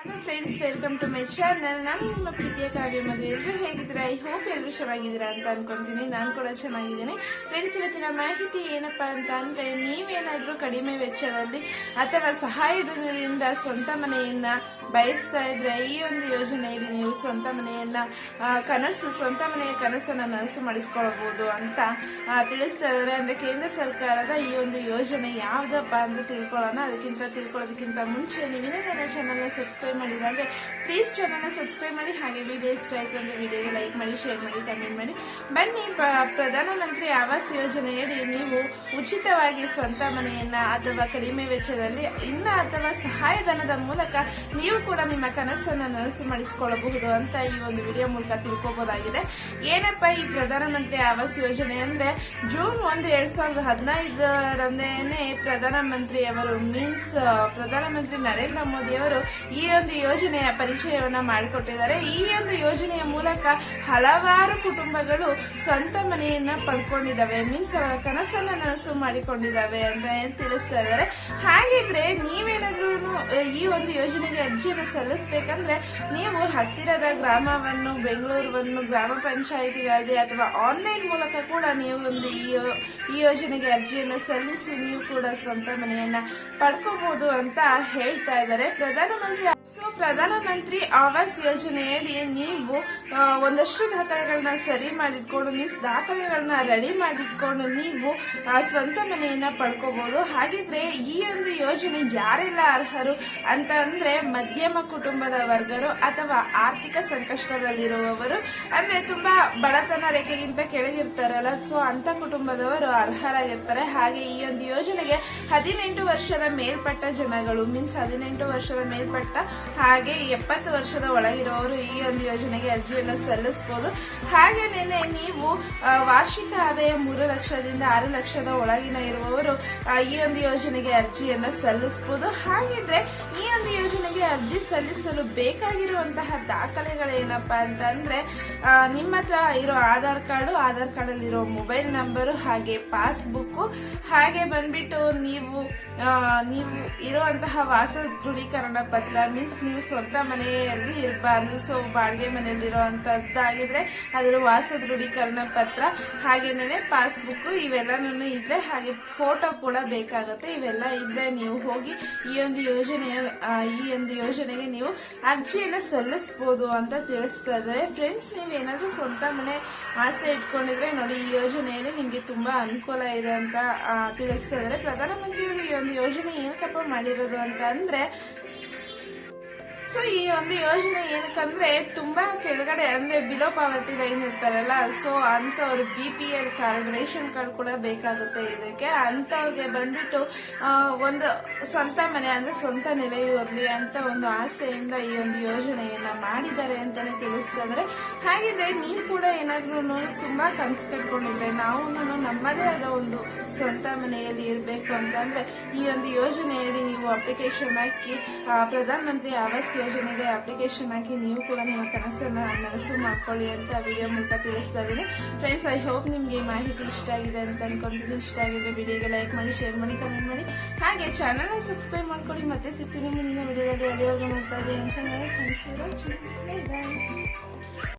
Hello friends welcome to my channel ನಾನು ನಿಮ್ಮ ಪ್ರೀತಿಯ ಕಾವ್ಯ ಮದುವೆ ಎಲ್ಲರೂ ಹೇಗಿದ್ದೀರಾ? ಐ ಹೋಪ್ ಎಲ್ಲರೂ ಚೆನ್ನಾಗಿದ್ದೀರಾ ಅಂತ ಅನ್ಕೊಂತೀನಿ. ನಾನು ಕೂಡ ಚೆನ್ನಾಗಿದ್ದೀನಿ. ಫ್ರೆಂಡ್ಸ್ ಇವತ್ತಿನ ಮಾಹಿತಿ ಏನಪ್ಪಾ ಅಂತ ಅಂದ್ರೆ, ನೀವೇನಾದ್ರೂ ಕಡಿಮೆ ವೆಚ್ಚದಲ್ಲಿ ಅಥವಾ ಸಹಾಯದಿಂದ ಸ್ವಂತ ಮನೆಯನ್ನ ಬಯಸ್ತಾ ಇದ್ರೆ ಈ ಒಂದು ಯೋಜನೆಯಲ್ಲಿ ನೀವು ಸ್ವಂತ ಮನೆಯನ್ನ ಕನಸು, ಸ್ವಂತ ಮನೆಯ ಕನಸನ್ನ ನನಸು ಮಾಡಿಸ್ಕೊಳ್ಬಹುದು ಅಂತ ತಿಳಿಸ್ತಾ ಇದ್ದಾರೆ ಅಂದ್ರೆ ಕೇಂದ್ರ ಸರ್ಕಾರದ ಈ ಒಂದು ಯೋಜನೆ ಯಾವ್ದಪ್ಪ ಅಂತ ತಿಳ್ಕೊಳ್ಳೋಣ. ಅದಕ್ಕಿಂತ ತಿಳ್ಕೊಳ್ಳೋದಕ್ಕಿಂತ ಮುಂಚೆ ನೀವಿನ ನನ್ನ ಚಾನಲ್ನ ಸಬ್ಸ್ಕ್ರೈಬ್ ಮಾಡಿಲ್ಲ ಅಂದ್ರೆ ಪ್ಲೀಸ್ ಚಾನಲ್ನ ಸಬ್ಸ್ಕ್ರೈಬ್ ಮಾಡಿ. ಹಾಗೆ ವಿಡಿಯೋ ಇಷ್ಟ ಆಯ್ತು ಅಂದ್ರೆ ವಿಡಿಯೋಗೆ ಲೈಕ್ ಮಾಡಿ ಶೇರ್ ಮಾಡಿ ಕಮೆಂಟ್ ಮಾಡಿ. ಬನ್ನಿ ಪ್ರ- ಪ್ರಧಾನಮಂತ್ರಿ ಆವಾಸ್ ಯೋಜನೆಯಡಿ ನೀವು ಉಚಿತವಾಗಿ ಸ್ವಂತ ಮನೆಯನ್ನ ಅಥವಾ ಕಡಿಮೆ ವೆಚ್ಚದಲ್ಲಿ ಇನ್ನ ಅಥವಾ ಸಹಾಯಧನದ ಮೂಲಕ ನೀವು ಕೂಡ ನಿಮ್ಮ ಕನಸನ್ನ ನನಸು ಮಾಡಿಸಿಕೊಳ್ಳಬಹುದು ಅಂತ ಈ ಒಂದು ವಿಡಿಯೋ ಮೂಲಕ ತಿಳ್ಕೊಬಹುದಾಗಿದೆ ಏನಪ್ಪ ಈ ಪ್ರಧಾನಮಂತ್ರಿ ಆವಾಸ್ ಯೋಜನೆ ಅಂದ್ರೆ? ಜೂನ್ ಒಂದು, ಎರಡ್ ಸಾವಿರದ ಹದಿನೈದರಂದೇನೆ ಪ್ರಧಾನಮಂತ್ರಿ ಅವರು ಮೀನ್ಸ್ ಪ್ರಧಾನಮಂತ್ರಿ ನರೇಂದ್ರ ಮೋದಿ ಅವರು ಈ ಒಂದು ಯೋಜನೆಯ ಪರಿಚಯವನ್ನ ಮಾಡಿಕೊಟ್ಟಿದ್ದಾರೆ. ಈ ಒಂದು ಯೋಜನೆಯ ಮೂಲಕ ಹಲವಾರು ಕುಟುಂಬಗಳು ಸ್ವಂತ ಮನೆಯನ್ನ ಪಡ್ಕೊಂಡಿದ್ದಾವೆ. ಮೀನ್ಸ್ ಅವರ ಕನಸನ್ನ ನನಸು ಮಾಡಿಕೊಂಡಿದ್ದಾವೆ ಅಂತ ತಿಳಿಸ್ತಾ ಇದ್ದಾರೆ. ಹಾಗಿದ್ರೆ ನೀವೇನಾದ್ರೂ ಈ ಒಂದು ಯೋಜನೆಗೆ ಅರ್ಜಿಯನ್ನು ಸಲ್ಲಿಸಬೇಕಂದ್ರೆ ನೀವು ಹತ್ತಿರದ ಗ್ರಾಮವನ್ನು ಬೆಂಗಳೂರನ್ನು ಗ್ರಾಮ ಪಂಚಾಯಿತಿಗಳಲ್ಲಿ ಅಥವಾ ಆನ್ಲೈನ್ ಮೂಲಕ ಕೂಡ ನೀವು ಒಂದು ಈ ಈ ಯೋಜನೆಗೆ ಅರ್ಜಿಯನ್ನು ಸಲ್ಲಿಸಿ ನೀವು ಕೂಡ ಸ್ವಂತ ಮನೆಯನ್ನ ಪಡ್ಕೋಬಹುದು ಅಂತ ಹೇಳ್ತಾ ಇದ್ದಾರೆ. ಪ್ರಧಾನಮಂತ್ರಿ ಪ್ರಧಾನಮಂತ್ರಿ ಆವಾಸ್ ಯೋಜನೆಯಲ್ಲಿ ನೀವು ಒಂದಷ್ಟು ದಾಖಲೆಗಳನ್ನ ಸರಿ ಮಾಡಿಟ್ಕೊಂಡು ಮೀನ್ಸ್ ದಾಖಲೆಗಳನ್ನ ರೆಡಿ ಮಾಡಿಟ್ಕೊಂಡು ನೀವು ಸ್ವಂತ ಮನೆಯನ್ನ ಪಡ್ಕೋಬಹುದು ಹಾಗಿದ್ರೆ ಈ ಒಂದು ಯೋಜನೆ ಯಾರೆಲ್ಲ ಅರ್ಹರು ಅಂತ ಅಂದ್ರೆ ಮಧ್ಯಮ ಕುಟುಂಬದ ವರ್ಗರು ಅಥವಾ ಆರ್ಥಿಕ ಸಂಕಷ್ಟದಲ್ಲಿರುವವರು, ಅಂದ್ರೆ ತುಂಬಾ ಬಡತನ ರೇಖೆಗಿಂತ ಕೆಳಗಿರ್ತಾರಲ್ಲ, ಸೊ ಅಂತ ಕುಟುಂಬದವರು ಅರ್ಹರಾಗಿರ್ತಾರೆ. ಹಾಗೆ ಈ ಒಂದು ಯೋಜನೆಗೆ ಹದಿನೆಂಟು ವರ್ಷದ ಮೇಲ್ಪಟ್ಟ ಜನಗಳು ಮೀನ್ಸ್ ಹದಿನೆಂಟು ವರ್ಷದ ಮೇಲ್ಪಟ್ಟ ಹಾಗೆ ಎಪ್ಪತ್ತು ವರ್ಷದ ಒಳಗಿರುವವರು ಈ ಒಂದು ಯೋಜನೆಗೆ ಅರ್ಜಿಯನ್ನು ಸಲ್ಲಿಸಬಹುದು ಹಾಗೇನೆ ನೀವು ವಾರ್ಷಿಕ ಆದಾಯ ಮೂರು ಲಕ್ಷದಿಂದ ಆರು ಲಕ್ಷದ ಒಳಗಿನ ಇರುವವರು ಈ ಒಂದು ಯೋಜನೆಗೆ ಅರ್ಜಿಯನ್ನು ಸಲ್ಲಿಸಬಹುದು ಹಾಗಿದ್ರೆ ಈ ಒಂದು ಯೋಜನೆಗೆ ಅರ್ಜಿ ಸಲ್ಲಿಸಲು ಬೇಕಾಗಿರುವಂತಹ ದಾಖಲೆಗಳೇನಪ್ಪ ಅಂತ ಅಂದ್ರೆ ಆ, ನಿಮ್ಮ ಹತ್ರ ಇರೋ ಆಧಾರ್ ಕಾರ್ಡು ಆಧಾರ್ ಕಾರ್ಡ್ ಅಲ್ಲಿರೋ ಮೊಬೈಲ್ ನಂಬರು ಹಾಗೆ ಪಾಸ್ಬುಕ್ ಹಾಗೆ ಬಂದ್ಬಿಟ್ಟು ನೀವು ನೀವು ಇರುವಂತಹ ವಾಸ ದೃಢೀಕರಣ ಪತ್ರ ಮೀನ್ಸ್ ನೀವು ಸ್ವಂತ ಮನೆಯಲ್ಲಿ ಇರಬಾರ್ದು. ಸೊ ಬಾಡಿಗೆ ಮನೆಯಲ್ಲಿ ಅಂಥದ್ದಾಗಿದ್ರೆ ಅದರ ವಾಸ ದೃಢೀಕರಣ ಪತ್ರ ಹಾಗೇನೇ ಪಾಸ್ಬುಕ್ ಇವೆಲ್ಲನೂ ಇದ್ರೆ ಹಾಗೆ ಫೋಟೋ ಕೂಡ ಬೇಕಾಗುತ್ತೆ. ಇವೆಲ್ಲ ಇದ್ರೆ ನೀವು ಹೋಗಿ ಈ ಒಂದು ಯೋಜನೆಯ ಈ ಒಂದು ಯೋಜನೆಗೆ ನೀವು ಅರ್ಜಿಯನ್ನು ಸಲ್ಲಿಸಬಹುದು ಅಂತ ತಿಳಿಸ್ತಾ ಇದ್ದಾರೆ. ಫ್ರೆಂಡ್ಸ್ ನೀವು ಏನಾದರೂ ಸ್ವಂತ ಮನೆ ಆಸೆ ಇಟ್ಕೊಂಡಿದ್ರೆ ನೋಡಿ, ಈ ಯೋಜನೆಯಲ್ಲಿ ನಿಮಗೆ ತುಂಬಾ ಅನುಕೂಲ ಇದೆ ಅಂತ ತಿಳಿಸ್ತಾ ಇದ್ದಾರೆ. ಪ್ರಧಾನಮಂತ್ರಿಯವರು ಈ ಒಂದು ಯೋಜನೆ ಏನಕ್ಕಪ್ಪ ಮಾಡಿರೋದು ಅಂತ ಅಂದ್ರೆ ಸೊ ಈ ಒಂದು ಯೋಜನೆ ಏನಕ್ಕಂದ್ರೆ ತುಂಬಾ ಕೆಳಗಡೆ, ಅಂದ್ರೆ ಬಿಲೋ ಪಾವರ್ಟಿ ಲೈನ್ ಇರ್ತಾರಲ್ಲ ಸೊ ಅಂತವ್ರು B P L card ration card ಕೂಡ ಬೇಕಾಗುತ್ತೆ ಇದಕ್ಕೆ. ಅಂತವ್ರಿಗೆ ಬಂದ್ಬಿಟ್ಟು ಒಂದು ಸ್ವಂತ ಮನೆ, ಅಂದ್ರೆ ಸ್ವಂತ ನೆಲೆಯೂ ಇರಲಿ ಅಂತ ಒಂದು ಆಸೆಯಿಂದ ಈ ಒಂದು ಯೋಜನೆಯನ್ನ ಮಾಡಿದ್ದಾರೆ ಅಂತಾನೆ ತಿಳಿಸ್ತಾ ಇದ್ದಾರೆ ಹಾಗಿದ್ರೆ ನೀವು ಕೂಡ ಏನಾದ್ರೂ ತುಂಬಾ ಕನ್ಸು ಕಟ್ಕೊಂಡಿದ್ರೆ ನಾವು ನಮ್ಮದೇ ಆದ ಒಂದು ಸ್ವಂತ ಮನೆಯಲ್ಲಿ ಇರಬೇಕು ಅಂತಂದ್ರೆ ಈ ಒಂದು ಯೋಜನೆಯಲ್ಲಿ ನೀವು ಅಪ್ಲಿಕೇಶನ್ ಹಾಕಿ ಪ್ರಧಾನಮಂತ್ರಿ ಪ್ರಧಾನ ಆವಾಸ್ ಯೋಜನೆಗೆ ಅಪ್ಲಿಕೇಶನ್ ಹಾಕಿ ನೀವು ಕೂಡ ನಿಮ್ಮ ಕನಸನ್ನು ನನಸು ಮಾಡ್ಕೊಳ್ಳಿ ಅಂತ ವಿಡಿಯೋ ಮೂಲಕ ತಿಳಿಸ್ತಾ ಇದ್ದೀನಿ. ಫ್ರೆಂಡ್ಸ್ ಐ ಹೋಪ್ ನಿಮಗೆ ಈ ಮಾಹಿತಿ ಇಷ್ಟ ಆಗಿದೆ ಅಂತ ಅನ್ಕೊಂತೀನಿ ಇಷ್ಟ ಆಗಿದೆ ವಿಡಿಯೋಗೆ ಲೈಕ್ ಮಾಡಿ ಶೇರ್ ಮಾಡಿ ಕಮೆಂಟ್ ಮಾಡಿ. ಹಾಗೆ ಚಾನಲ್ನ ಸಬ್ಸ್ಕ್ರೈಬ್ ಮಾಡ್ಕೊಳ್ಳಿ. ಮತ್ತೆ ಸಿಗ್ತೀನಿ ಮುಂದಿನ ವಿಡಿಯೋದಲ್ಲಿ ಎಲ್ಲಿವರೆಗೂ ನೋಡ್ತಾ ಇದ್ದೀನಿ ಚೆನ್ನಾಗಿ ಬಾಯ್